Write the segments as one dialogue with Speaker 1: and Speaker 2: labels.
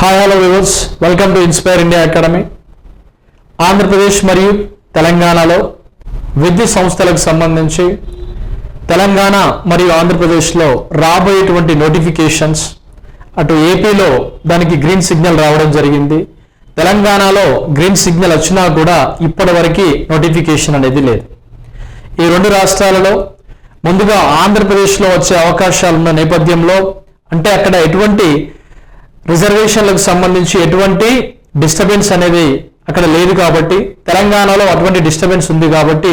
Speaker 1: Hi hello viewers welcome to inspire India academy Andhra Pradesh మరియు తెలంగాణలో విద్యుత్ సంస్థలకు సంబంధించి తెలంగాణ మరియు ఆంధ్రప్రదేశ్లో రాబోయేటువంటి నోటిఫికేషన్స్ అటు ఏపీలో దానికి గ్రీన్ సిగ్నల్ రావడం జరిగింది. తెలంగాణలో గ్రీన్ సిగ్నల్ వచ్చినా కూడా ఇప్పటివరకు నోటిఫికేషన్ అనేది లేదు. ఈ రెండు రాష్ట్రాలలో ముందుగా ఆంధ్రప్రదేశ్లో వచ్చే అవకాశాలు ఉన్న నేపథ్యంలో అంటే అక్కడ ఎటువంటి రిజర్వేషన్లకు సంబంధించి ఎటువంటి డిస్టర్బెన్స్ అనేది అక్కడ లేదు కాబట్టి తెలంగాణలో అటువంటి డిస్టర్బెన్స్ ఉంది కాబట్టి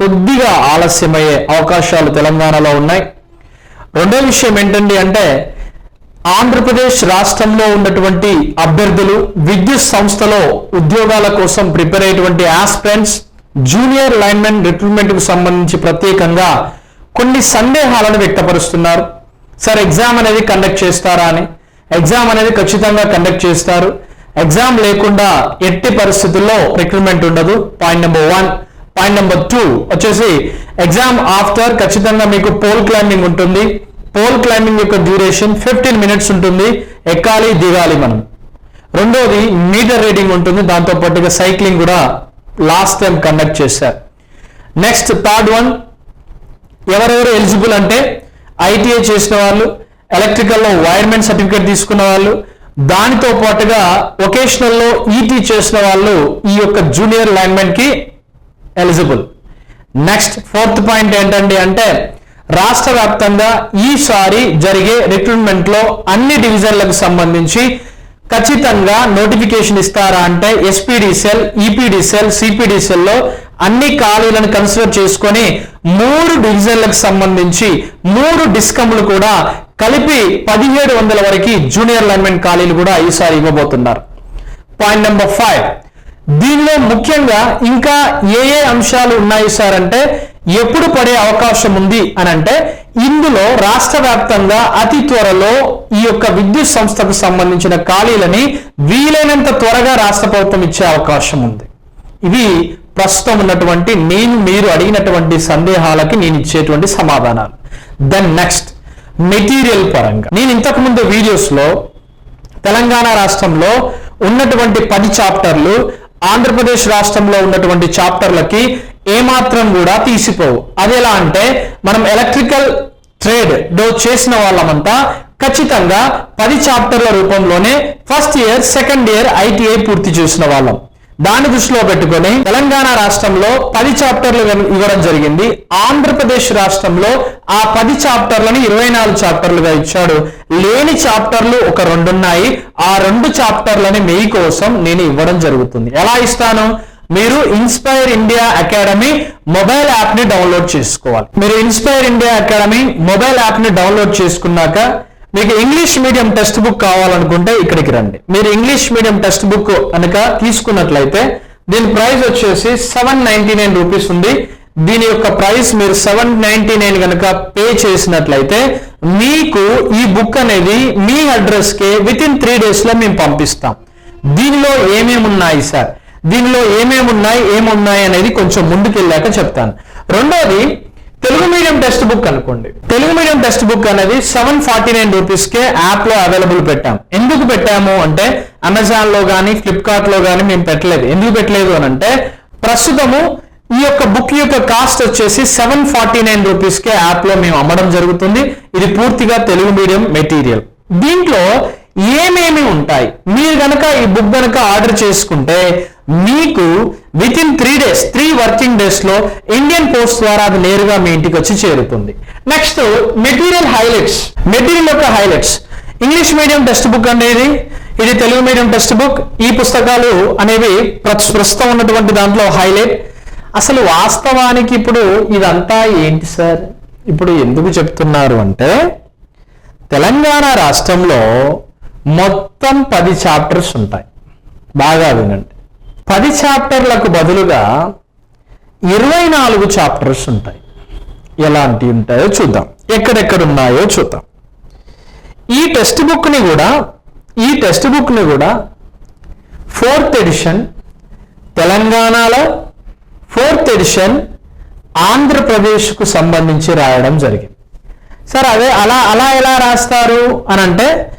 Speaker 1: కొద్దిగా ఆలస్యమయ్యే అవకాశాలు తెలంగాణలో ఉన్నాయి. రెండో విషయం ఏంటండి అంటే ఆంధ్రప్రదేశ్ రాష్ట్రంలో ఉన్నటువంటి అభ్యర్థులు విద్యుత్ సంస్థలో ఉద్యోగాల కోసం ప్రిపేర్ అయ్యేటువంటి ఆస్పిరెంట్స్ జూనియర్ లైన్మెన్ రిక్రూట్మెంట్కు సంబంధించి ప్రత్యేకంగా కొన్ని సందేహాలను వ్యక్తపరుస్తున్నారు. సార్ ఎగ్జామ్ అనేది కండక్ట్ చేస్తారా అని? ఎగ్జామ్ అనేది ఖచ్చితంగా కండక్ట్ చేస్తారు. ఎగ్జామ్ లేకుండా ఎట్టి పరిస్థితుల్లో రిక్రూట్మెంట్ ఉండదు. Point number one point number two వచ్చేసి ఎగ్జామ్ ఆఫ్టర్ ఖచ్చితంగా మీకు పోల్ క్లైంబింగ్ ఉంటుంది. పోల్ క్లైంబింగ్ యొక్క డ్యూరేషన్ ఫిఫ్టీన్ మినిట్స్ ఉంటుంది. ఎక్కాలి దిగాలి మనం. రెండోది మీటర్ రీడింగ్ ఉంటుంది. దాంతో పాటుగా సైక్లింగ్ కూడా లాస్ట్ టైం కండక్ట్ చేశారు. నెక్స్ట్ థర్డ్ వన్ ఎవరెవరు ఎలిజిబుల్ అంటే ఐటీఐ చేసిన వాళ్ళు ఎలక్ట్రికల్లో వైర్మెన్ సర్టిఫికేట్ తీసుకున్న వాళ్ళు దానితో పాటుగా వొకేషనల్లో ఈటీ చేసిన వాళ్ళు ఈ యొక్క జూనియర్ లైన్మెన్కి ఎలిజిబుల్. నెక్స్ట్ ఫోర్త్ పాయింట్ ఏంటండి అంటే రాష్ట్ర వ్యాప్తంగా ఈసారి జరిగే రిక్రూట్మెంట్లో అన్ని డివిజన్లకు సంబంధించి ఖచ్చితంగా నోటిఫికేషన్ ఇస్తారా అంటే ఎస్పీడీ ఈపీడీసెల్ ఈపీడీ లో అన్ని ఖాళీలను కన్సిడర్ చేసుకొని మూడు డివిజన్లకు సంబంధించి మూడు డిస్కమ్లు కూడా కలిపి పదిహేడు వందల వరకు జూనియర్ లైన్మెన్ ఖాళీలు కూడా ఈసారి ఇవ్వబోతున్నారు. పాయింట్ నెంబర్ ఫైవ్ దీనిలో ముఖ్యంగా ఇంకా ఏ ఏ అంశాలు ఉన్నాయి సార్ అంటే ఎప్పుడు పడే అవకాశం ఉంది అని అంటే ఇందులో రాష్ట్ర వ్యాప్తంగా అతి త్వరలో ఈ యొక్క విద్యుత్ సంస్థకు సంబంధించిన ఖాళీలని వీలైనంత త్వరగా రాష్ట్ర ప్రభుత్వం ఇచ్చే అవకాశం ఉంది. ఇవి ప్రస్తుతం ఉన్నటువంటి నేను మీరు అడిగినటువంటి సందేహాలకి నేను ఇచ్చేటువంటి సమాధానాలు. దెన్ నెక్స్ట్ మెటీరియల్ పరంగా. నేను ఇంతకు ముందు వీడియోస్లో తెలంగాణ రాష్ట్రంలో ఉన్నటువంటి పది చాప్టర్లు ఆంధ్రప్రదేశ్ రాష్ట్రంలో ఉన్నటువంటి చాప్టర్లకి ఏమాత్రం కూడా తీసిపోవు. అది ఎలా అంటే మనం ఎలక్ట్రికల్ ట్రేడ్ డో చేసిన వాళ్ళమంతా ఖచ్చితంగా పది చాప్టర్ల రూపంలోనే first year second year ITI పూర్తి చేసిన వాళ్ళం. దాన్ని దృష్టిలో పెట్టుకొని తెలంగాణ రాష్ట్రంలో పది చాప్టర్లు ఇవ్వడం జరిగింది. ఆంధ్రప్రదేశ్ రాష్ట్రంలో ఆ పది చాప్టర్లను ఇరవై నాలుగు చాప్టర్లుగా ఇచ్చాడు. లేని చాప్టర్లు ఒక రెండు ఉన్నాయి ఆ రెండు చాప్టర్లని మీ కోసం నేను ఇవ్వడం జరుగుతుంది. ఎలా ఇస్తాను? మీరు ఇన్స్పైర్ ఇండియా అకాడమీ మొబైల్ యాప్ని డౌన్లోడ్ చేసుకోవాలి. మీరు ఇన్స్పైర్ ఇండియా అకాడమీ మొబైల్ యాప్ని డౌన్లోడ్ చేసుకున్నాక మీకు ఇంగ్లీష్ మీడియం టెక్స్ట్ బుక్ కావాలనుకుంటే ఇక్కడికి రండి. మీరు ఇంగ్లీష్ మీడియం టెక్స్ట్ బుక్ కనుక తీసుకున్నట్లయితే దీని ప్రైస్ వచ్చేసి సెవెన్ నైన్టీ నైన్ రూపీస్ ఉంది. దీని యొక్క ప్రైస్ మీరు సెవెన్ నైన్టీ నైన్ కనుక పే చేసినట్లయితే మీకు ఈ బుక్ అనేది మీ అడ్రస్కి విత్ ఇన్ త్రీ డేస్లో మేము పంపిస్తాం. దీనిలో ఏమేమి ఉన్నాయి సార్? దీనిలో ఏమేమి ఉన్నాయి? ఏమున్నాయి అనేది కొంచెం ముందుకెళ్ళాక చెప్తాను. రెండోది తెలుగు మీడియం టెక్స్ట్ బుక్ అనుకోండి. తెలుగు మీడియం టెక్స్ట్ బుక్ అనేది సెవెన్ ఫార్టీ నైన్ రూపీస్ కే యాప్లో అవైలబుల్ పెట్టాం. ఎందుకు పెట్టాము అంటే అమెజాన్లో కానీ ఫ్లిప్కార్ట్లో కానీ మేము పెట్టలేదు. ఎందుకు పెట్టలేదు అని అంటే ప్రస్తుతము ఈ యొక్క బుక్ యొక్క కాస్ట్ వచ్చేసి సెవెన్ ఫార్టీ నైన్ రూపీస్ కే యాప్లో మేము అమ్మడం జరుగుతుంది. ఇది పూర్తిగా తెలుగు మీడియం మెటీరియల్. దీంట్లో ఏమేమి ఉంటాయి? మీరు కనుక ఈ బుక్ కనుక ఆర్డర్ చేసుకుంటే మీకు within three days three working డేస్లో ఇండియన్ పోస్ట్ ద్వారా అది నేరుగా మీ ఇంటికి వచ్చి చేరుతుంది. నెక్స్ట్ మెటీరియల్ హైలైట్స్ మెటీరియల్ యొక్క highlights English medium text book అనేది ఇది. తెలుగు మీడియం టెక్స్ట్ బుక్ ఈ పుస్తకాలు అనేవి ప్రస్తుతం ఉన్నటువంటి దాంట్లో హైలైట్ అసలు వాస్తవానికి ఇప్పుడు ఇదంతా ఏంటి సార్? ఇప్పుడు ఎందుకు చెప్తున్నారు అంటే తెలంగాణ రాష్ట్రంలో మొత్తం పది చాప్టర్స్ ఉంటాయి. బాగా వినండి. పది చాప్టర్లకు బదులుగా ఇరవై నాలుగు చాప్టర్స్ ఉంటాయి. ఎలాంటివి ఉంటాయో చూద్దాం. ఎక్కడెక్కడ ఉన్నాయో చూద్దాం. ఈ టెక్స్ట్ బుక్ని కూడా ఈ టెక్స్ట్ బుక్ని కూడా ఫోర్త్ ఎడిషన్ తెలంగాణలో ఫోర్త్ ఎడిషన్ ఆంధ్రప్రదేశ్కు సంబంధించి రాయడం జరిగింది. సార్ అదే అలా అలా ఎలా రాస్తారు అని అంటే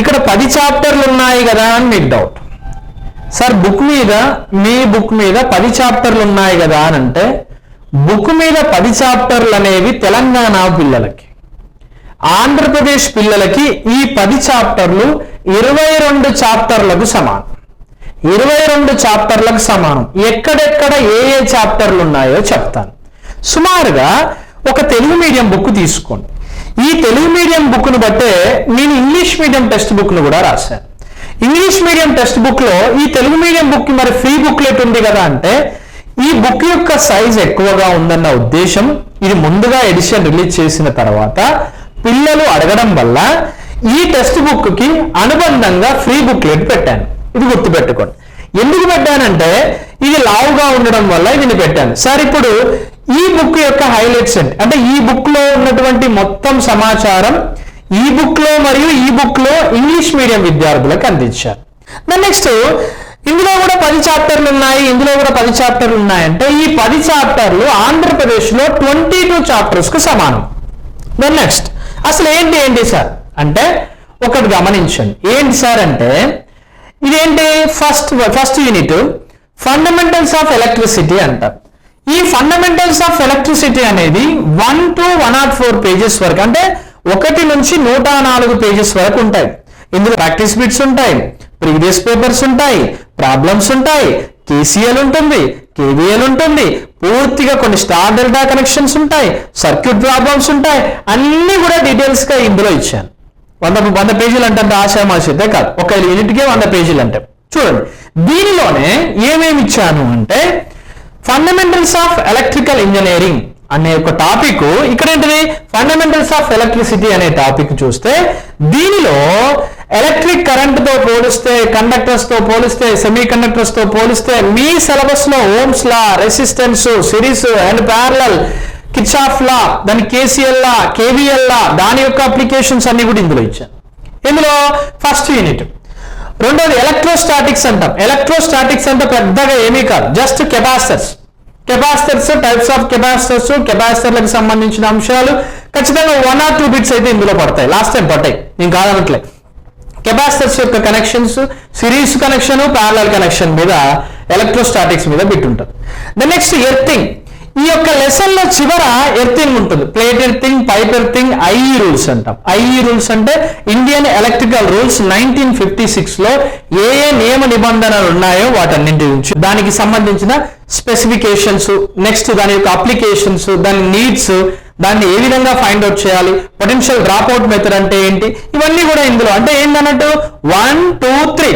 Speaker 1: ఇక్కడ పది చాప్టర్లు ఉన్నాయి కదా అని మీకు డౌట్ సార్ బుక్ మీద మీ బుక్ మీద పది చాప్టర్లు ఉన్నాయి కదా అని అంటే బుక్ మీద పది చాప్టర్లు అనేవి తెలంగాణ పిల్లలకి ఆంధ్రప్రదేశ్ పిల్లలకి ఈ పది చాప్టర్లు ఇరవై రెండు చాప్టర్లకు సమానం. ఇరవై రెండు చాప్టర్లకు సమానం. ఎక్కడెక్కడ ఏ ఏ చాప్టర్లు ఉన్నాయో చెప్తాను. సుమారుగా ఒక తెలుగు మీడియం బుక్ తీసుకోండి. ఈ తెలుగు మీడియం బుక్ను బట్టే నేను ఇంగ్లీష్ మీడియం టెక్స్ట్ బుక్ను కూడా రాశాను. ఇంగ్లీష్ మీడియం టెక్స్ట్ బుక్లో ఈ తెలుగు మీడియం బుక్ మరి ఫ్రీ బుక్లెట్ ఉంది కదా అంటే ఈ బుక్ యొక్క సైజ్ ఎక్కువగా ఉందన్న ఉద్దేశం ఇది ముందుగా ఎడిషన్ రిలీజ్ చేసిన తర్వాత పిల్లలు అడగడం వల్ల ఈ టెక్స్ట్ బుక్కి అనుబంధంగా ఫ్రీ బుక్లెట్ పెట్టాను. ఇది గుర్తుపెట్టుకోండి. ఎందుకు పెట్టానంటే ఇది లావుగా ఉండడం వల్ల ఇది పెట్టాను. సార్ ఇప్పుడు ఈ బుక్ యొక్క హైలైట్స్ ఏంటి? అంటే ఈ బుక్లో ఉన్నటువంటి మొత్తం సమాచారం ఈ బుక్లో మరియు ఈ బుక్లో ఇంగ్లీష్ మీడియం విద్యార్థులకు అందించారు. దాని నెక్స్ట్ ఇందులో కూడా పది చాప్టర్లు ఉన్నాయి. ఇందులో కూడా పది చాప్టర్లు ఉన్నాయంటే ఈ పది చాప్టర్లు ఆంధ్రప్రదేశ్లో ట్వంటీ టూ చాప్టర్స్కు సమానం. దెన్ నెక్స్ట్ అసలు ఏంటి ఏంటి సార్? అంటే ఒకటి గమనించండి. ఏంటి సార్ అంటే ఇదేంటి? First first unit fundamentals of electricity అంటారు. ఈ ఫండమెంటల్స్ ఆఫ్ ఎలక్ట్రిసిటీ అనేది one to one not four pages వరకు అంటే ఒకటి నుంచి నూట నాలుగు పేజెస్ వరకు ఉంటాయి. ఇందులో ప్రాక్టీస్ బిట్స్ ఉంటాయి ప్రీవియస్ పేపర్స్ ఉంటాయి ప్రాబ్లమ్స్ ఉంటాయి కేసీఎల్ ఉంటుంది కేవీఎల్ ఉంటుంది పూర్తిగా కొన్ని స్టార్ డెల్టా కనెక్షన్స్ ఉంటాయి సర్క్యూట్ ప్రాబ్లమ్స్ ఉంటాయి అన్ని కూడా డీటెయిల్స్గా ఇందులో ఇచ్చాను. వంద వంద పేజీలు అంటే అంత ఆశామాషితే కాదు. ఒక యూనిట్కే వంద పేజీలు అంటే. చూడండి దీనిలోనే ఏమేమి ఇచ్చాను అంటే ఫండమెంటల్స్ ఆఫ్ ఎలక్ట్రికల్ ఇంజనీరింగ్ అనే ఒక టాపిక్. ఇక్కడ ఏంటిది ఫండమెంటల్స్ ఆఫ్ ఎలక్ట్రిసిటీ అనే టాపిక్ చూస్తే దీనిలో ఎలక్ట్రిక్ కరెంట్తో పోలిస్తే కండక్టర్స్తో పోలిస్తే సెమీ కండక్టర్స్తో పోలిస్తే మీ సిలబస్లో Ohm's law resistance series and parallel Kirchhoff law దాని కేసీఎల్ లా కేవీఎల్ లా దాని యొక్క అప్లికేషన్స్ అన్ని కూడా ఇందులో ఇచ్చాను. ఇందులో ఫస్ట్ యూనిట్ రెండోది ఎలక్ట్రోస్టాటిక్స్ అంటాం. ఎలక్ట్రోస్టాటిక్స్ అంటే పెద్దగా ఏమీ కాదు just capacitors capacitors types of capacitors కెపాసిటర్లకు సంబంధించిన అంశాలు. ఖచ్చితంగా వన్ ఆర్ టూ బిట్స్ అయితే ఇందులో పడతాయి. లాస్ట్ టైం పడ్డాయి. నేను కాదనట్లే. కెపాసిటర్స్ యొక్క connections series connection parallel connection మీద ఎలక్ట్రోస్టాటిక్స్ మీద బిట్ ఉంటుంది. ద నెక్స్ట్ ఎర్తింగ్ ఈ యొక్క లెసన్లో చివర ఎర్థింగ్ ఉంటుంది. Plate earthing pipe earthing IE rules అంటాం. ఐఈ రూల్స్ అంటే Indian electrical rules nineteen fifty సిక్స్లో ఏ ఏ నియమ నిబంధనలు ఉన్నాయో వాటన్నింటి నుంచి. దానికి సంబంధించిన స్పెసిఫికేషన్స్ నెక్స్ట్ దాని యొక్క అప్లికేషన్స్ దాని నీడ్స్ దాన్ని ఏ విధంగా ఫైండ్ అవుట్ చేయాలి పొటెన్షియల్ డ్రాప్ అవుట్ మెథడ్ అంటే ఏంటి ఇవన్నీ కూడా ఇందులో. అంటే ఏంటన్నట్టు వన్ టూ త్రీ.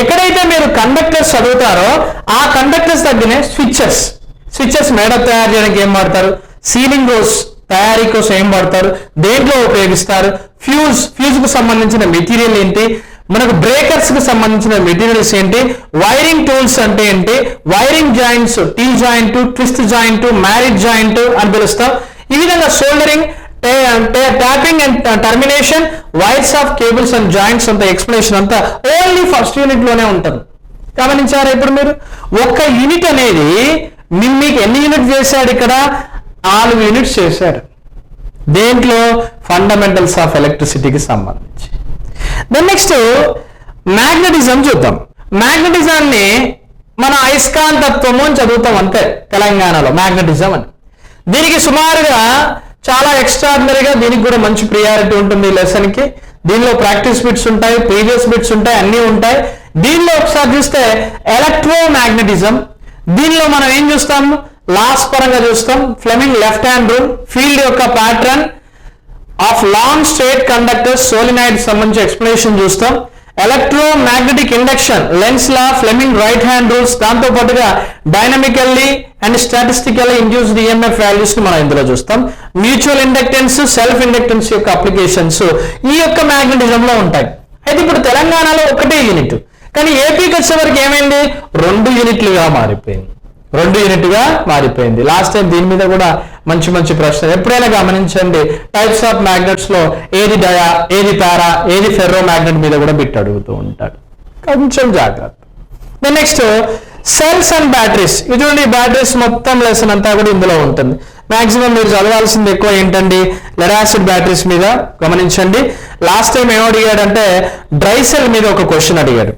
Speaker 1: ఎక్కడైతే మీరు కండక్టర్స్ చదువుతారో ఆ కండక్టర్స్ దగ్గరనే స్విచ్చెస్. స్విచ్చెస్ మేడ తయారు చేయడానికి ఏం వాడతారు? సీలింగ్ రోస్ తయారీ కోసం ఏం వాడతారు? దేంట్లో ఉపయోగిస్తారు? ఫ్యూజ్ ఫ్యూజ్కు సంబంధించిన మెటీరియల్ ఏంటి? మనకు బ్రేకర్స్కు సంబంధించిన మెటీరియల్స్ ఏంటి? వైరింగ్ టూల్స్ అంటే ఏంటి? Wiring joints T joint twist joint married joint అని పిలుస్తాం. ఈ విధంగా soldering taping and termination wires of cables and joints అంత ఎక్స్ప్లెనేషన్ అంతా ఓన్లీ ఫస్ట్ యూనిట్లోనే ఉంటుంది. గమనించారా ఇప్పుడు మీరు? ఒక్క యూనిట్ అనేది మీ- మీకు ఎన్ని యూనిట్స్ చేశాడు ఇక్కడ? నాలుగు యూనిట్స్ చేశాడు. దేంట్లో? ఫండమెంటల్స్ ఆఫ్ ఎలక్ట్రిసిటీకి సంబంధించి. దెన్ నెక్స్ట్ మ్యాగ్నటిజం చూద్దాం. మ్యాగ్నటిజాన్ని మన అయస్కాంతత్వము అని చదువుతాం అంతే తెలంగాణలో. మ్యాగ్నటిజం అని. దీనికి సుమారుగా చాలా ఎక్స్ట్రాడినరీగా దీనికి కూడా మంచి ప్రియారిటీ ఉంటుంది ఈ లెసన్కి దీనిలో ప్రాక్టీస్ బిట్స్ ఉంటాయి ప్రీవియస్ బిట్స్ ఉంటాయి అన్నీ ఉంటాయి. దీనిలో ఒకసారి చూస్తే ఎలక్ట్రో మ్యాగ్నటిజం దీనిలో మనం ఏం చూస్తాం? లాస్ పరంగా చూస్తాం. Fleming left hand rule field యొక్క pattern of long straight conductors solenoid సంబంధించి ఎక్స్ప్లెనేషన్ చూస్తాం. Electromagnetic induction Lenz law Fleming right hand rules దాంతో పాటుగా dynamically and statistically induced EMF వాల్యూస్ని మనం ఇందులో చూస్తాం. మ్యూచువల్ ఇండక్టెన్స్ సెల్ఫ్ ఇండక్టెన్స్ యొక్క అప్లికేషన్స్ ఈ యొక్క మ్యాగ్నెటిజం లో ఉంటాయి. అయితే ఇప్పుడు తెలంగాణలో ఒకటే యూనిట్. కానీ ఏపీకి వచ్చేవరకు ఏమైంది? రెండు యూనిట్లుగా మారిపోయింది. రెండు యూనిట్గా మారిపోయింది. లాస్ట్ టైం దీని మీద కూడా మంచి మంచి ప్రశ్న. ఎప్పుడైనా గమనించండి టైప్స్ ఆఫ్ మ్యాగ్నెట్స్లో ఏది డయా ఏది పారా ఏది ఫెర్రో మ్యాగ్నెట్ మీద కూడా బిట్ అడుగుతూ ఉంటాడు. కొంచెం జాగ్రత్త. Then next cells and batteries ఇది చూడండి బ్యాటరీస్ మొత్తం లెసన్ అంతా కూడా ఇందులో ఉంటుంది. మాక్సిమం మీరు చదవాల్సింది ఎక్కువ ఏంటండి? లెడాసిడ్ బ్యాటరీస్ మీద గమనించండి. లాస్ట్ టైం ఏమో అడిగాడంటే డ్రై సెల్ మీద ఒక క్వశ్చన్ అడిగాడు.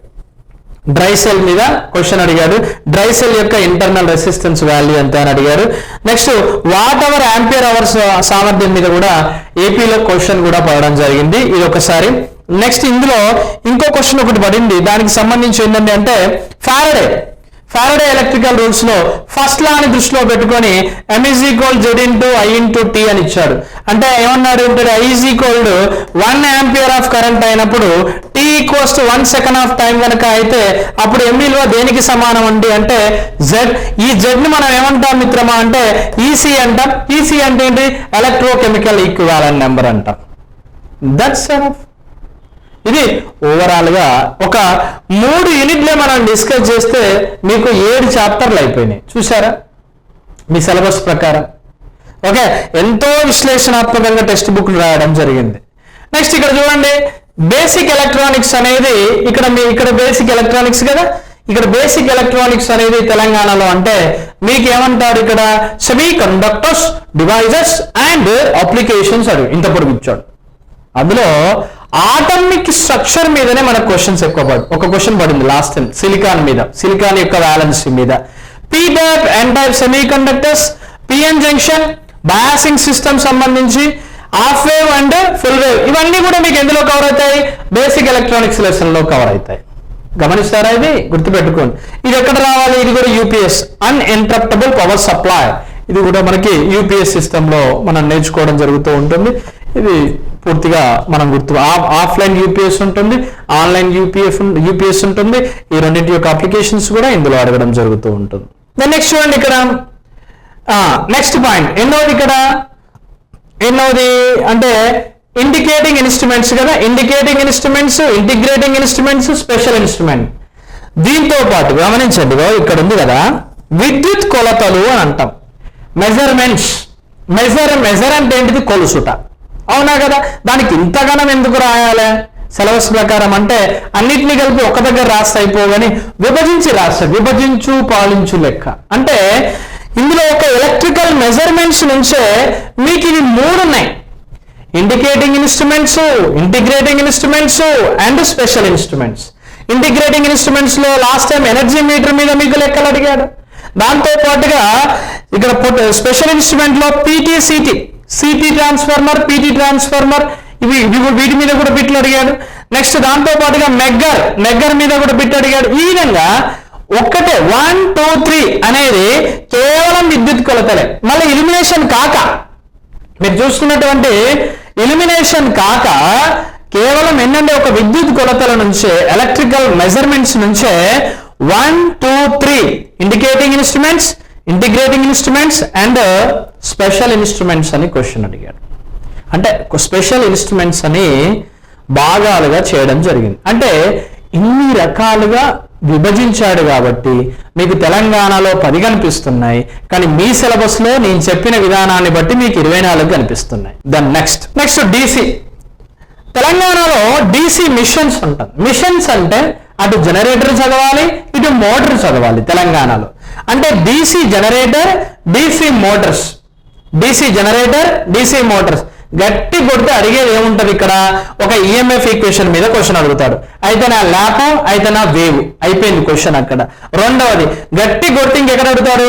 Speaker 1: డ్రై సెల్ మీద క్వశ్చన్ అడిగాడు. డ్రై సెల్ యొక్క ఇంటర్నల్ రెసిస్టెన్స్ వాల్యూ ఎంత అని అడిగారు. Next watt hour ampere hours సామర్థ్యం మీద కూడా ఏపీలో క్వశ్చన్ కూడా పడడం జరిగింది. ఇది ఒకసారి. నెక్స్ట్ ఇందులో ఇంకో క్వశ్చన్ ఒకటి పడింది. దానికి సంబంధించి ఏంటంటే అంటే ఫారడే ఫారడే ఎలక్ట్రికల్ రూల్స్లో ఫస్ట్ లా అని దృష్టిలో పెట్టుకొని m is equal Z into I into T అని ఇచ్చాడు అంటే ఏమన్నాడు అంటే I is equal one ampere of current అయినప్పుడు T equals to one second of time కనుక అయితే అప్పుడు ఎం విలువ దేనికి సమానం అండి? అంటే జెడ్ ఈ జెడ్ని మనం ఏమంటాం మిత్రమా? అంటే ఈసీ అంటాం. ఈసీ అంటే ఏంటి? ఎలక్ట్రోకెమికల్ ఈక్వాలెంట్ నెంబర్ అంటాం. దట్స్ ఆఫ్ ఇది ఓవరాల్గా ఒక మూడు యూనిట్లే మనం డిస్కస్ చేస్తే మీకు ఏడు చాప్టర్లు అయిపోయినాయి. చూసారా మీ సిలబస్ ప్రకారం. ఓకే ఎంతో విశ్లేషణాత్మకంగా టెక్స్ట్ బుక్లు రాయడం జరిగింది. నెక్స్ట్ ఇక్కడ చూడండి. బేసిక్ ఎలక్ట్రానిక్స్ అనేది ఇక్కడ మీ ఇక్కడ బేసిక్ ఎలక్ట్రానిక్స్ కదా? ఇక్కడ బేసిక్ ఎలక్ట్రానిక్స్ అనేది తెలంగాణలో అంటే మీకు ఏమంటారు ఇక్కడ? Semiconductors devices and applications అడిగి. ఇంత పొడుగు అందులో ఆటమిక్ స్ట్రక్చర్ మీదనే మనకు క్వశ్చన్స్ ఎక్కువ పడు ఒక క్వశ్చన్ పడింది లాస్ట్ టైం సిలికాన్ మీద సిలికాన్ యొక్క వ్యాలెన్సీ మీద. P type N type semiconductors PN junction biasing system సంబంధించి half wave and full wave ఇవన్నీ కూడా మీకు ఎందులో కవర్ అవుతాయి? బేసిక్ ఎలక్ట్రానిక్స్ లెసన్లో కవర్ అవుతాయి. గమనిస్తారా ఇది? గుర్తుపెట్టుకోండి. ఇది ఎక్కడ రావాలి? ఇది కూడా యూపీఎస్ అన్ఇంటరప్టబుల్ పవర్ సప్లై ఇది కూడా మనకి యూపీఎస్ సిస్టమ్లో మనం నేర్చుకోవడం జరుగుతూ ఉంటుంది. ఇది పూర్తిగా మనం గుర్తు ఆఫ్లైన్ యూపీఎస్ ఉంటుంది ఆన్లైన్ యూపీఎఫ్ యూపీఎస్ ఉంటుంది. ఈ రెండింటి యొక్క అప్లికేషన్స్ కూడా ఇందులో అడగడం జరుగుతూ ఉంటుంది. నెక్స్ట్ చూడండి ఇక్కడ. నెక్స్ట్ పాయింట్ ఎన్నోది ఇక్కడ? ఎన్నోది అంటే ఇండికేటింగ్ ఇన్స్ట్రుమెంట్స్ కదా. Indicating instruments integrating instruments special instrument దీంతో పాటు గమనించండి ఇక్కడ ఉంది కదా. విద్యుత్ కొలతలు అని అంటాం. మెజర్మెంట్స్ మెజర్ మెజర్ అంటే ఏంటిది? కొలుసుట. అవునా కదా? దానికి ఇంతగానం ఎందుకు రాయాలి? సిలబస్ ప్రకారం అంటే అన్నిటినీ కలిపి ఒక దగ్గర రాస్తే అయిపోగాని విభజించి రాస్తాడు విభజించు పాలించు లెక్క. అంటే ఇందులో ఒక ఎలక్ట్రికల్ మెజర్మెంట్స్ నుంచే మీకు ఇవి మూడు ఉన్నాయి. Indicating instruments integrating instruments and special instruments integrating ఇన్స్ట్రుమెంట్స్లో last time energy meter మీద మీకు లెక్కలు అడిగాడు. దాంతో పాటుగా ఇక్కడ special ఇన్స్ట్రుమెంట్లో PTCT CT transformer PT transformer ఇవి వీటి మీద కూడా బిట్లు అడిగాడు. నెక్స్ట్ దాంతో పాటుగా మెగ్గర్ మెగ్గర్ మీద కూడా బిట్ అడిగాడు. ఈ విధంగా ఒక్కటే వన్ టూ త్రీ అనేది కేవలం విద్యుత్ కొలతలే. మళ్ళీ ఇలిమినేషన్ కాక మీరు చూసుకున్నటువంటి ఇలిమినేషన్ కాక కేవలం ఏంటంటే ఒక విద్యుత్ కొలతల నుంచే ఎలక్ట్రికల్ మెజర్మెంట్స్ నుంచే one two three indicating instruments integrating instruments and special instruments అని క్వశ్చన్ అడిగాడు. అంటే స్పెషల్ ఇన్స్ట్రుమెంట్స్ అని భాగాలుగా చేయడం జరిగింది. అంటే ఇన్ని రకాలుగా విభజించాడు కాబట్టి మీకు తెలంగాణలో పది కనిపిస్తున్నాయి కానీ మీ సిలబస్లో నేను చెప్పిన విధానాన్ని బట్టి మీకు ఇరవై నాలుగు కనిపిస్తున్నాయి. దెన్ నెక్స్ట్ నెక్స్ట్ డీసీ తెలంగాణలో డీసీ మిషన్స్ ఉంటుంది. మిషన్స్ అంటే అటు జనరేటర్ చదవాలి ఇటు మోటార్ చదవాలి తెలంగాణలో. అంటే DC generator DC motors DC generator DC motors గట్టి కొడితే అడిగేది ఏముంటది ఇక్కడ? ఒక ఈఎంఎఫ్ ఈక్వేషన్ మీద క్వశ్చన్ అడుగుతాడు. అయితే నా ల్యాప్ అయితే నా వేవ్ అయిపోయింది క్వశ్చన్ అక్కడ. రెండవది గట్టి కొడితే ఇంకెక్కడ అడుగుతాడు?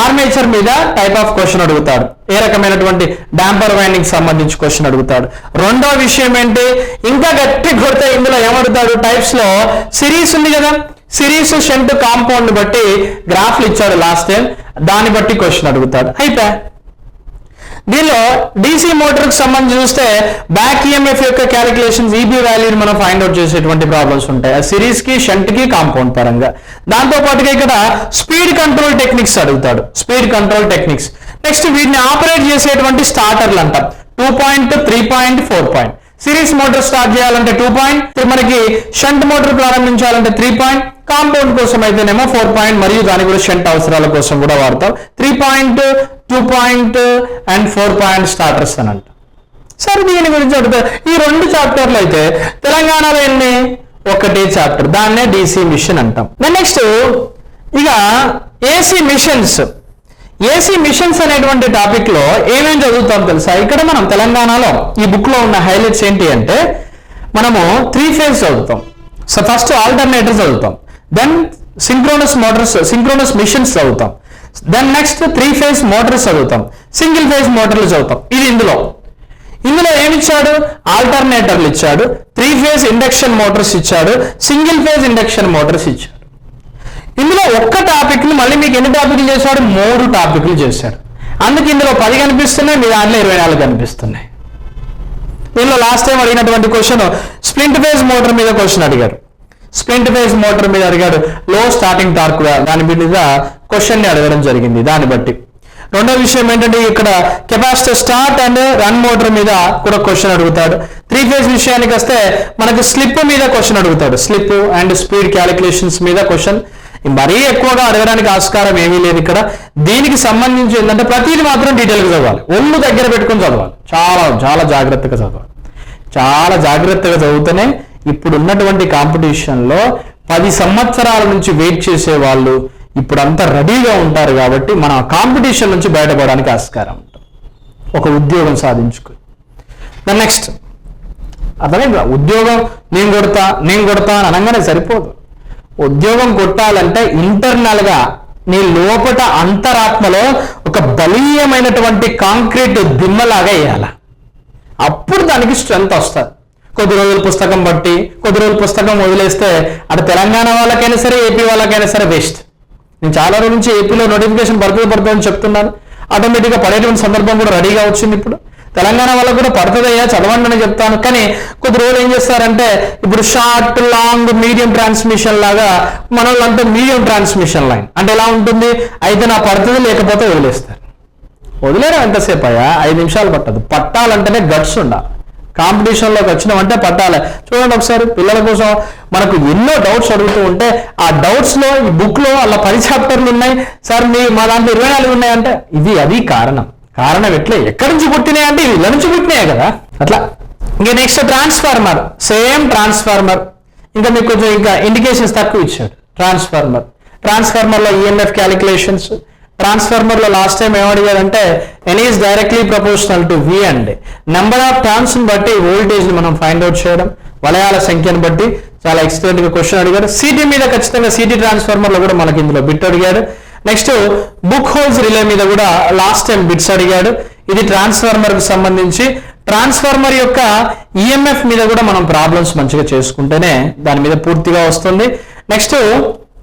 Speaker 1: ఆర్మేచర్ మీద టైప్ ఆఫ్ క్వశ్చన్ అడుగుతాడు. ఏ రకమైనటువంటి డాంపర్ వైండింగ్ సంబంధించి క్వశ్చన్ అడుగుతాడు. రెండవ విషయం ఏంటి? ఇంకా గట్టి కొడితే ఇందులో ఏమడుగుతాడు? టైప్స్లో సిరీస్ ఉంది కదా. సిరీస్ షంట్ కాంపౌండ్ బట్టి గ్రాఫ్లు ఇచ్చాడు లాస్ట్ టైం దాన్ని బట్టి క్వశ్చన్ అడుగుతాడు. అయితే దీనిలో డీసీ మోటార్కి సంబంధించి చూస్తే బ్యాక్ ఈఎంఎఫ్ యొక్క క్యాలిక్యులేషన్స్ ఈబీ వాల్యూని మనం ఫైండ్ అవుట్ చేసేటువంటి ప్రాబ్లమ్స్ ఉంటాయి. ఆ సిరీస్కి షంట్కి కాంపౌండ్ పరంగా. దాంతో పాటుగా ఇక్కడ స్పీడ్ కంట్రోల్ టెక్నిక్స్ అడుగుతాడు. స్పీడ్ కంట్రోల్ టెక్నిక్స్ నెక్స్ట్ వీటిని ఆపరేట్ చేసేటువంటి స్టార్టర్లు అంటాం. Two point three point four point series motor start చేయాలంటే టూ పాయింట్ మనకి షంట్ మోటార్ ప్రారంభించాలంటే త్రీ పాయింట్ కాంపౌండ్ కోసం అయితేనేమో ఫోర్ పాయింట్ మరియు దాని కూడా షంట్ అవసరాల కోసం కూడా వాడతాం. Three point two point and four point starters అని అంట. సరే దీని గురించి అడుగుతా ఈ రెండు చాప్టర్లు అయితే తెలంగాణలో ఎన్ని? ఒకటే చాప్టర్ దాన్నే డీసీ మిషన్ అంటాం. నెక్స్ట్ ఇక ఏసీ మిషన్స్ ఏసీ మిషన్స్ అనేటువంటి టాపిక్లో ఏమేం చదువుతాం తెలుసా? ఇక్కడ మనం తెలంగాణలో ఈ బుక్లో ఉన్న హైలైట్స్ ఏంటి అంటే మనము త్రీ ఫేజ్ చదువుతాం. సో ఫస్ట్ ఆల్టర్నేటర్ చదువుతాం. Then synchronous motors synchronous machines చదువుతాం. Then next three phase motors చదువుతాం. సింగిల్ ఫేజ్ మోటార్లు చదువుతాం. ఇది ఇందులో. ఇందులో ఏమిచ్చాడు ఆల్టర్నేటర్లు ఇచ్చాడు. త్రీ ఫేజ్ ఇండక్షన్ మోటార్స్ ఇచ్చాడు. సింగిల్ ఫేజ్ ఇండక్షన్ మోటార్స్ ఇచ్చాడు. ఇందులో ఒక్క టాపిక్ని మళ్ళీ మీకు ఎన్ని టాపిక్లు చేశాడు? మూడు టాపిక్లు చేశాడు. అందుకే ఇందులో పది కనిపిస్తున్నాయి మీ దాంట్లో ఇరవై నాలుగు కనిపిస్తున్నాయి. దీనిలో లాస్ట్ టైం అడిగినటువంటి క్వశ్చన్ స్ప్లింట్ ఫేజ్ మోటార్ మీద క్వశ్చన్ అడిగారు స్ప్లింట్ ఫేజ్ మోటార్ మీద అడిగాడు లో స్టార్టింగ్ టార్క్ దాని మీద క్వశ్చన్ని అడగడం జరిగింది దాన్ని బట్టి. రెండో విషయం ఏంటంటే ఇక్కడ capacitor start and run motor మీద కూడా క్వశ్చన్ అడుగుతాడు. త్రీ ఫేజ్ విషయానికి వస్తే మనకు స్లిప్ మీద క్వశ్చన్ అడుగుతాడు. స్లిప్ అండ్ స్పీడ్ క్యాలిక్యులేషన్స్ మీద క్వశ్చన్ మరీ ఎక్కువగా అడగడానికి ఆస్కారం ఏమీ లేదు ఇక్కడ. దీనికి సంబంధించి ఏంటంటే ప్రతిది మాత్రం డీటెయిల్గా చదవాలి. ఒళ్ళు దగ్గర పెట్టుకొని చదవాలి. చాలా చాలా జాగ్రత్తగా చదవాలి. చాలా జాగ్రత్తగా చదివితేనే ఇప్పుడు ఉన్నటువంటి కాంపిటీషన్లో పది సంవత్సరాల నుంచి వెయిట్ చేసే వాళ్ళు ఇప్పుడంతా రెడీగా ఉంటారు కాబట్టి మన కాంపిటీషన్ నుంచి బయటపడడానికి ఆస్కారం ఉంటుంది. ఒక ఉద్యోగం సాధించుకుని. నెక్స్ట్ అర్థమైందా? ఉద్యోగం నేను కొడతా నేను కొడతా అని అనగానే సరిపోదు. ఉద్యోగం కొట్టాలంటే ఇంటర్నల్గా నీ లోపట అంతరాత్మలో ఒక బలీయమైనటువంటి కాంక్రీట్ దిమ్మలాగా వేయాల. అప్పుడు దానికి స్ట్రెంత్ వస్తుంది. కొద్ది రోజులు పుస్తకం బట్టి కొద్ది రోజులు పుస్తకం వదిలేస్తే అటు తెలంగాణ వాళ్ళకైనా సరే ఏపీ వాళ్ళకైనా సరే వేస్ట్ నేను చాలా రోజుల నుంచి ఏపీలో నోటిఫికేషన్ పడుతుంది పడుతుందని చెప్తున్నాను. ఆటోమేటిక్గా పడేటువంటి సందర్భం కూడా రెడీగా వచ్చింది ఇప్పుడు. తెలంగాణ వాళ్ళకు కూడా పడుతుందయ్యా చదవండి అని చెప్తాను. కానీ కొద్ది రోజులు ఏం చేస్తారంటే ఇప్పుడు షార్ట్ లాంగ్ మీడియం ట్రాన్స్మిషన్ లాగా మన వాళ్ళంతా మీడియం ట్రాన్స్మిషన్ లైన్. అంటే ఎలా ఉంటుంది? అయితే నా పడుతుంది లేకపోతే వదిలేస్తారు. వదిలేరా ఎంతసేపు అయ్యా? ఐదు నిమిషాలు పట్టదు. పట్టాలంటేనే గట్స్ ఉండాలి. కాంపిటీషన్లోకి వచ్చినామంటే పట్టాలి. చూడండి ఒకసారి పిల్లల కోసం మనకు ఎన్నో డౌట్స్ అడుగుతూ ఉంటే ఆ డౌట్స్లో ఈ బుక్లో అలా పది చాప్టర్లు ఉన్నాయి. సార్ మీ మా దాంట్లో ఇరవై నాలుగు ఉన్నాయంటే ఇది అది కారణం. కారణం ఎట్లే? ఎక్కడి నుంచి పుట్టినాయి అంటే ఇది ఇలా నుంచి పుట్టినాయి కదా. అట్లా. ఇంకా నెక్స్ట్ ట్రాన్స్ఫార్మర్ సేమ్ ట్రాన్స్ఫార్మర్ ఇంకా మీకు కొంచెం ఇంకా ఇండికేషన్స్ తక్కువ ఇచ్చాడు. ట్రాన్స్ఫార్మర్ ట్రాన్స్ఫార్మర్లో ఈఎంఎఫ్ క్యాలిక్యులేషన్స్ ట్రాన్స్ఫార్మర్లో last time ఏమడిగారంటే N is directly proportional to V and number of turns బట్టి వోల్టేజ్ని మనం ఫైండ్ అవుట్ చేయడం వలయాల సంఖ్యను బట్టి. చాలా ఎక్స్టెంట్గా క్వశ్చన్ అడిగారు సిటీ మీద ఖచ్చితంగా సిటీ ట్రాన్స్ఫార్మర్లో కూడా మనకి ఇందులో బిట్ అడిగాడు. నెక్స్ట్ బుక్ హోల్స్ రిలే మీద కూడా లాస్ట్ టైం బిట్స్ అడిగాడు. ఇది ట్రాన్స్ఫార్మర్కు సంబంధించి. ట్రాన్స్ఫార్మర్ యొక్క ఈఎంఎఫ్ మీద కూడా మనం ప్రాబ్లమ్స్ మంచిగా చేసుకుంటేనే దాని మీద పూర్తిగా వస్తుంది. నెక్స్ట్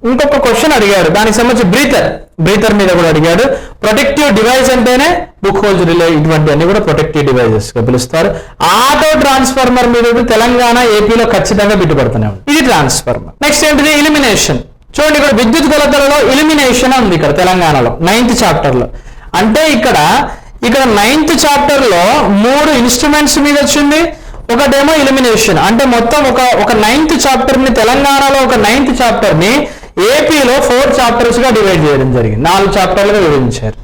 Speaker 1: ఇంకొక క్వశ్చన్ అడిగాడు. దానికి సంబంధించి బ్రీతర్ బ్రీతర్ మీద కూడా అడిగాడు. ప్రొటెక్టివ్ డివైస్ అంటేనే బుక్ హోల్స్ రిలే ఇటువంటి అన్ని కూడా ప్రొటెక్టివ్ డివైజెస్గా పిలుస్తారు. ఆటో ట్రాన్స్ఫార్మర్ మీద తెలంగాణ ఏపీలో ఖచ్చితంగా బిట్టుపడుతూనే ఉంది. ఇది ట్రాన్స్ఫార్మర్. నెక్స్ట్ ఏంటిది? ఇలిమినేషన్ చూడండి ఇక్కడ విద్యుత్ కొలతలలో ఇలిమినేషన్ ఉంది ఇక్కడ తెలంగాణలో నైన్త్ చాప్టర్లో అంటే ఇక్కడ ఇక్కడ నైన్త్ చాప్టర్లో మూడు ఇన్స్ట్రుమెంట్స్ మీద వచ్చింది ఒకటేమో ఇలిమినేషన్ అంటే మొత్తం ఒక ఒక నైన్త్ చాప్టర్ని తెలంగాణలో ఒక నైన్త్ చాప్టర్ని ఏపీలో ఫోర్ చాప్టర్స్గా డివైడ్ చేయడం జరిగింది. నాలుగు చాప్టర్లుగా విభజించారు.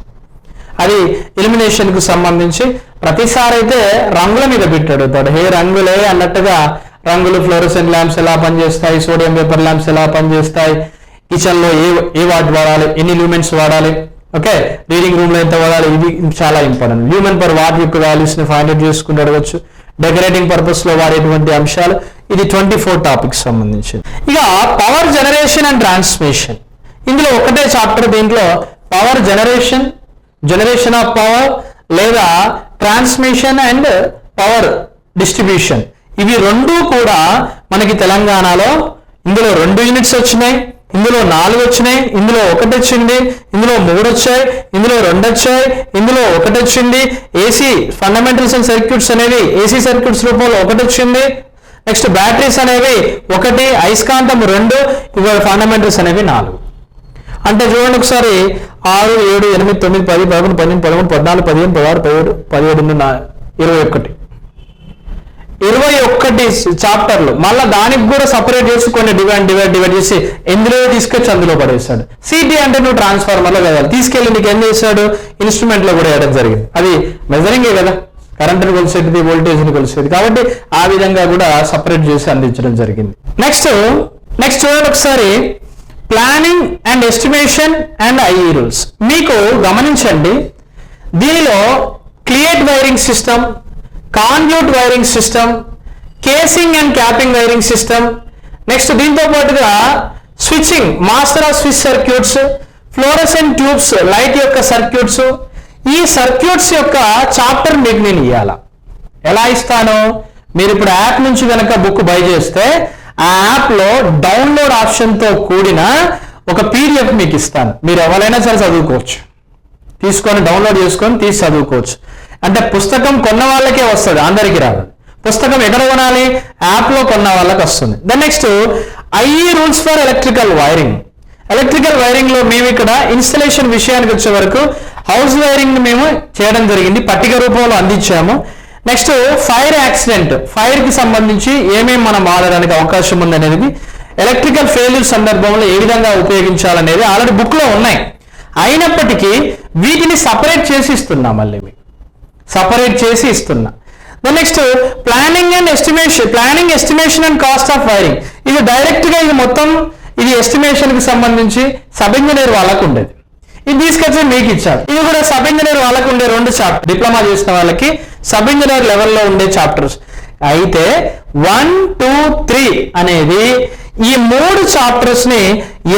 Speaker 1: అది ఎలిమినేషన్కు సంబంధించి. ప్రతిసారి అయితే రంగుల మీద పెట్టాడు హే రంగులే అన్నట్టుగా రంగులు ఫ్లోరోసెంట్ ల్యాంప్స్ ఎలా పనిచేస్తాయి? సోడియం పేపర్ ల్యాంప్స్ ఎలా పనిచేస్తాయి? కిచెన్లో ఏ ఏ వాట్ వాడాలి? ఎన్ని లూమెన్స్ వాడాలి? ఓకే రీడింగ్ రూమ్లో ఎంత వాడాలి? ఇది చాలా ఇంపార్టెంట్ లూమెన్ పర్ వాట్ యొక్క వాల్యూస్ని ఫైండ్ అవుట్ చేసుకుంటూ అడగచ్చు. డెకరేటింగ్ పర్పస్లో వాడేటువంటి అంశాలు. ఇది ట్వంటీ ఫోర్ టాపిక్స్ సంబంధించింది. ఇక పవర్ జనరేషన్ అండ్ ట్రాన్స్మిషన్ ఇందులో ఒకటే చాప్టర్ దీంట్లో power generation generation of power లేదా ట్రాన్స్మిషన్ అండ్ పవర్ డిస్ట్రిబ్యూషన్ ఇవి రెండు కూడా మనకి తెలంగాణలో ఇందులో రెండు యూనిట్స్ వచ్చినాయి. ఇందులో నాలుగు వచ్చినాయి ఇందులో ఒకటి వచ్చింది ఇందులో మూడు వచ్చాయి ఇందులో రెండు వచ్చాయి ఇందులో ఒకటి వచ్చింది. ఏసీ ఫండమెంటల్స్ అండ్ సర్క్యూట్స్ అనేవి ఏసీ సర్క్యూట్స్ రూపంలో ఒకటి వచ్చింది. నెక్స్ట్ బ్యాటరీస్ అనేవి ఒకటి అయస్కాంతం రెండు ఇవాళ ఫండమెంటల్స్ అనేవి నాలుగు. అంటే చూడండి ఒకసారి ఆరు ఏడు ఎనిమిది తొమ్మిది పది పదకొండు పన్నెండు పదమూడు పద్నాలుగు పదిహేను పదహారు పదిహేడు పదిహేడు ఎనిమిది, ఇరవై ఒకటి. ఇరవై ఒక్కటి చాప్టర్లు. మళ్ళీ దానికి కూడా సపరేట్ చేసి కొన్ని డివైడ్ డివైడ్ డివైడ్ చేసి ఎందులో తీసుకొచ్చి అందులో పడేస్తాడు సిటీ అంటే నువ్వు ట్రాన్స్ఫార్మర్లో తీసుకెళ్ళి నీకు ఏం చేస్తాడు ఇన్స్ట్రుమెంట్లో కూడా వేయడం జరిగింది. అది మెజరింగే కదా. కరెంట్ని కొలిసేది వోల్టేజ్ని కొలిసేది. కాబట్టి ఆ విధంగా కూడా సపరేట్ చేసి అందించడం జరిగింది. నెక్స్ట్ నెక్స్ట్ చూడండి ఒకసారి. Planning and estimation and IE rules మీకు గమనించండి. దీనిలో cleat wiring system conduit wiring system casing and capping wiring system next దీంతో పాటుగా switching master of switch circuits fluorescent tubes light యొక్క సర్క్యూట్స్ ఈ సర్క్యూట్స్ యొక్క చాప్టర్ మీకు నేను ఇవ్వాల ఎలా ఇస్తాను? మీరు ఇప్పుడు యాప్ నుంచి కనుక బుక్ బై చేస్తే ఆ యాప్లో డౌన్లోడ్ ఆప్షన్తో కూడిన ఒక పీడిఎఫ్ మీకు ఇస్తాను. మీరు ఎవరైనా సరే చదువుకోవచ్చు. తీసుకొని డౌన్లోడ్ చేసుకొని తీసి చదువుకోవచ్చు. అంటే పుస్తకం కొన్న వాళ్ళకే వస్తుంది అందరికీ రాదు. పుస్తకం ఎక్కడ కొనాలి? యాప్లో కొన్న వాళ్ళకి వస్తుంది. Then next I rules for electrical wiring electrical వైరింగ్లో మేము ఇక్కడ ఇన్స్టలేషన్ విషయానికి వచ్చే వరకు హౌస్ వైరింగ్ మేము చేయడం జరిగింది. పట్టిక రూపంలో అందించాము. నెక్స్ట్ ఫైర్ యాక్సిడెంట్ ఫైర్కి సంబంధించి ఏమేమి మనం వాడడానికి అవకాశం ఉందనేది ఎలక్ట్రికల్ ఫెయిల్యూర్ సందర్భంలో ఏ విధంగా ఉపయోగించాలనేది ఆల్రెడీ బుక్లో ఉన్నాయి. అయినప్పటికీ వీటిని సపరేట్ చేసి ఇస్తున్నాం మళ్ళీ సపరేట్ చేసి ఇస్తున్నా. Then next planning and estimation planning estimation and cost of wiring ఇది డైరెక్ట్గా ఇది మొత్తం ఇది ఎస్టిమేషన్కి సంబంధించి సబ్ ఇంజనీర్ వాళ్ళకు ఉండేది. ఇది తీసుకొచ్చి మీకు ఇచ్చారు. ఇది కూడా సబ్ ఇంజనీర్ వాళ్ళకు ఉండే రెండు చాప్టర్ డిప్లొమా చేసిన వాళ్ళకి సబ్ ఇంజనీర్ లెవెల్లో ఉండే చాప్టర్స్ అయితే వన్ టూ త్రీ అనేది ఈ మూడు చాప్టర్స్ని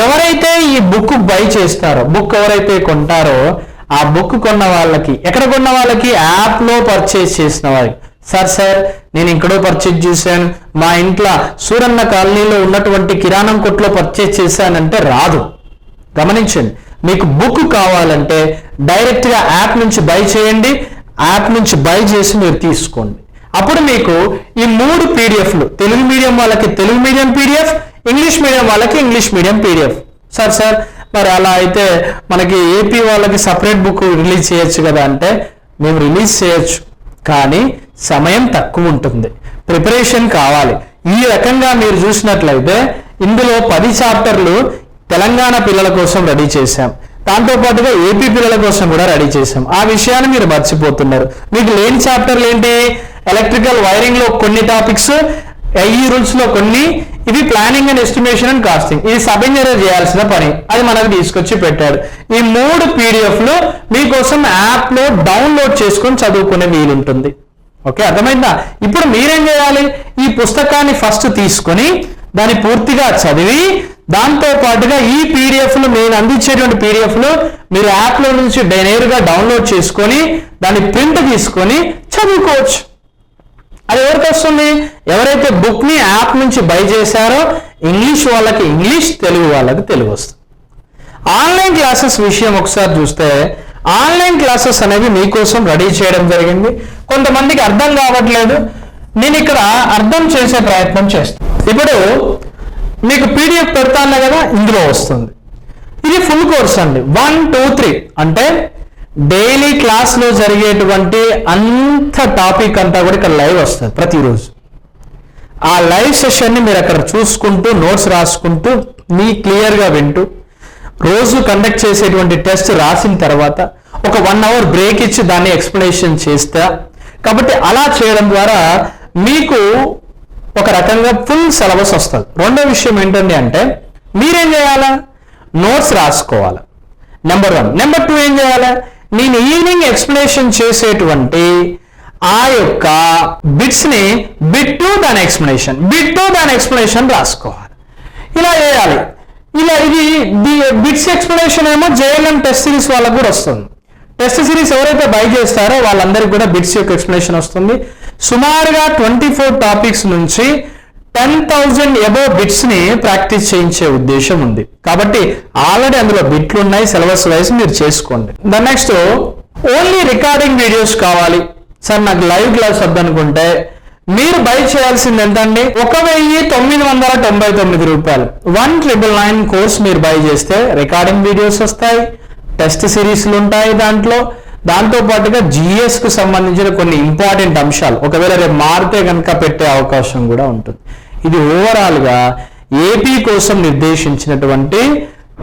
Speaker 1: ఎవరైతే ఈ బుక్ బై చేస్తారో బుక్ ఎవరైతే కొంటారో ఆ బుక్ కొన్న వాళ్ళకి ఎక్కడ కొన్న వాళ్ళకి? యాప్లో పర్చేస్ చేసిన వారికి. సార్ సార్ నేను ఎక్కడో పర్చేజ్ చేశాను. మా ఇంట్లో సూరన్న కాలనీలో ఉన్నటువంటి కిరాణం కొట్లో పర్చేజ్ చేశానంటే రాదు. గమనించండి. మీకు బుక్ కావాలంటే డైరెక్ట్గా యాప్ నుంచి బై చేయండి. యాప్ నుంచి బై చేసి మీరు తీసుకోండి. అప్పుడు మీకు ఈ మూడు పీడిఎఫ్లు తెలుగు మీడియం వాళ్ళకి Telugu medium PDF English medium వాళ్ళకి English medium PDF sir sir మరి అలా అయితే మనకి ఏపీ వాళ్ళకి సపరేట్ బుక్ రిలీజ్ చేయొచ్చు కదా అంటే మేము రిలీజ్ చేయొచ్చు. కానీ సమయం తక్కువ ఉంటుంది. ప్రిపరేషన్ కావాలి. ఈ రకంగా మీరు చూసినట్లయితే ఇందులో పది చాప్టర్లు తెలంగాణ పిల్లల కోసం రెడీ చేశాం. దాంతో పాటుగా ఏపీ పిల్లల కోసం కూడా రెడీ చేశాం. ఆ విషయాన్ని మీరు మర్చిపోతున్నారు. మీకు లేని చాప్టర్లు ఏంటి? ఎలక్ట్రికల్ వైరింగ్లో కొన్ని టాపిక్స్ ఈ రూల్స్లో కొన్ని ఇవి planning and estimation and costing ఇది సబ్ ఇంజనీర్ చేయాల్సిన పని. అది మనకు తీసుకొచ్చి పెట్టాడు. ఈ మూడు పీడిఎఫ్లు మీకోసం యాప్లో డౌన్లోడ్ చేసుకొని చదువుకునే వీలుంటుంది. ఓకే అర్థమైందా? ఇప్పుడు మీరేం చేయాలి? ఈ పుస్తకాన్ని ఫస్ట్ తీసుకొని దాన్ని పూర్తిగా చదివి దాంతో పాటుగా ఈ పీడిఎఫ్లు నేను అందించేటువంటి పీడిఎఫ్లు మీరు యాప్లో నుంచి నేరుగా డౌన్లోడ్ చేసుకొని దాన్ని ప్రింట్ తీసుకొని చదువుకోవచ్చు. అది ఎవరికి వస్తుంది? ఎవరైతే బుక్ని యాప్ నుంచి బై చేశారో ఇంగ్లీష్ వాళ్ళకి ఇంగ్లీష్ తెలుగు వాళ్ళకి తెలుగు వస్తుంది. ఆన్లైన్ క్లాసెస్ విషయం ఒకసారి చూస్తే ఆన్లైన్ క్లాసెస్ అనేవి మీకోసం రెడీ చేయడం జరిగింది. కొంతమందికి అర్థం కావట్లేదు. నేను ఇక్కడ అర్థం చేసే ప్రయత్నం చేస్తాను ఇప్పుడు మీకు పీడిఎఫ్ పెడతాను కదా ఇందులో వస్తుంది. ఇది ఫుల్ కోర్స్ అండి. వన్ టూ త్రీ అంటే డైలీ క్లాస్లో జరిగేటువంటి అంత టాపిక్ అంతా కూడా ఇక్కడ లైవ్ వస్తుంది ప్రతిరోజు. ఆ లైవ్ సెషన్ని మీరు అక్కడ చూసుకుంటూ నోట్స్ రాసుకుంటూ మీ క్లియర్గా వింటూ రోజు కండక్ట్ చేసేటువంటి టెస్ట్ రాసిన తర్వాత ఒక వన్ అవర్ బ్రేక్ ఇచ్చి దాన్ని ఎక్స్ప్లెనేషన్ చేస్తా. కాబట్టి అలా చేయడం ద్వారా మీకు ఒక రకంగా ఫుల్ సిలబస్ వస్తుంది. రెండో విషయం ఏంటండి అంటే మీరేం చేయాలా? నోట్స్ రాసుకోవాలి. Number one. నెంబర్ టూ ఏం చేయాలి? నేను ఈవినింగ్ ఎక్స్ప్లెనేషన్ చేసేటువంటి ఆ యొక్క బిట్స్ని బిట్ టు దాని ఎక్స్ప్లెనేషన్ బిట్ టు దాని ఎక్స్ప్లెనేషన్ రాసుకోవాలి. ఇలా చేయాలి. ఇలా ఇది బిట్స్ ఎక్స్ప్లెనేషన్ ఏమో జేఎల్ఎం టెస్ట్ సిరీస్ వాళ్ళకు కూడా వస్తుంది. టెస్ట్ సిరీస్ ఎవరైతే బై చేస్తారో వాళ్ళందరికీ కూడా బిట్స్ యొక్క ఎక్స్ప్లెనేషన్ వస్తుంది. సుమారుగా ట్వంటీ ఫోర్ టాపిక్స్ నుంచి టెన్ థౌజండ్ ఎబో బిట్స్ని ప్రాక్టీస్ చేయించే ఉద్దేశం ఉంది. కాబట్టి ఆల్రెడీ అందులో బిట్లు ఉన్నాయి సిలబస్ వైజ్ మీరు చేసుకోండి. The next only recording videos కావాలి. సార్ నాకు లైవ్ క్లాస్ వద్దనుకుంటే మీరు బై చేయాల్సింది ఎంతండి? ఒక వెయ్యి తొమ్మిది వందల తొంభై తొమ్మిది రూపాయలు. వన్ ట్రిపుల్ నైన్ కోర్స్ మీరు బై చేస్తే రికార్డింగ్ వీడియోస్ వస్తాయి టెస్ట్ సిరీస్లు ఉంటాయి దాంట్లో. దాంతో పాటుగా జిఎస్కు సంబంధించిన కొన్ని ఇంపార్టెంట్ అంశాలు. ఒకవేళ రేపు మారితే కనుక పెట్టే అవకాశం కూడా ఉంటుంది. ఇది ఓవరాల్గా ఏపీ కోసం నిర్దేశించినటువంటి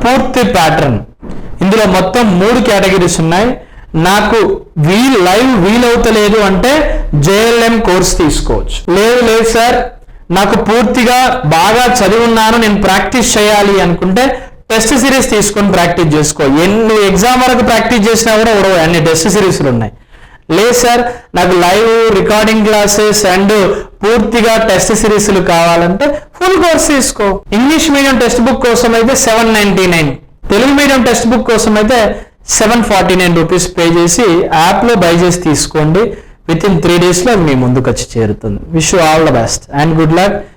Speaker 1: పూర్తి ప్యాటర్న్ ఇందులో మొత్తం మూడు కేటగిరీస్ ఉన్నాయి. నాకు వీల్ లైవ్ వీలవుతలేదు అంటే జేఎల్ఎం కోర్స్ తీసుకోవచ్చు. లేదు లేదు సార్ నాకు పూర్తిగా బాగా చదివి ఉన్నాను నేను ప్రాక్టీస్ చేయాలి అనుకుంటే టెస్ట్ సిరీస్ తీసుకొని ప్రాక్టీస్ చేసుకో. ఎన్ని ఎగ్జామ్ వరకు ప్రాక్టీస్ చేసినా కూడా ఉడవు అన్ని టెస్ట్ సిరీస్లు ఉన్నాయి. లేదు సార్ నాకు లైవ్ రికార్డింగ్ క్లాసెస్ అండ్ పూర్తిగా టెస్ట్ సిరీస్లు కావాలంటే ఫుల్ కోర్స్ తీసుకో. ఇంగ్లీష్ మీడియం టెక్స్ట్ బుక్ కోసం అయితే seven ninety nine. Telugu medium text book కోసం అయితే seven forty nine rupees pay చేసి యాప్లో బై చేసి తీసుకోండి. విత్ ఇన్ త్రీ డేస్లో మీ ముందుకు వచ్చి చేరుతుంది. Wish all the best and good luck.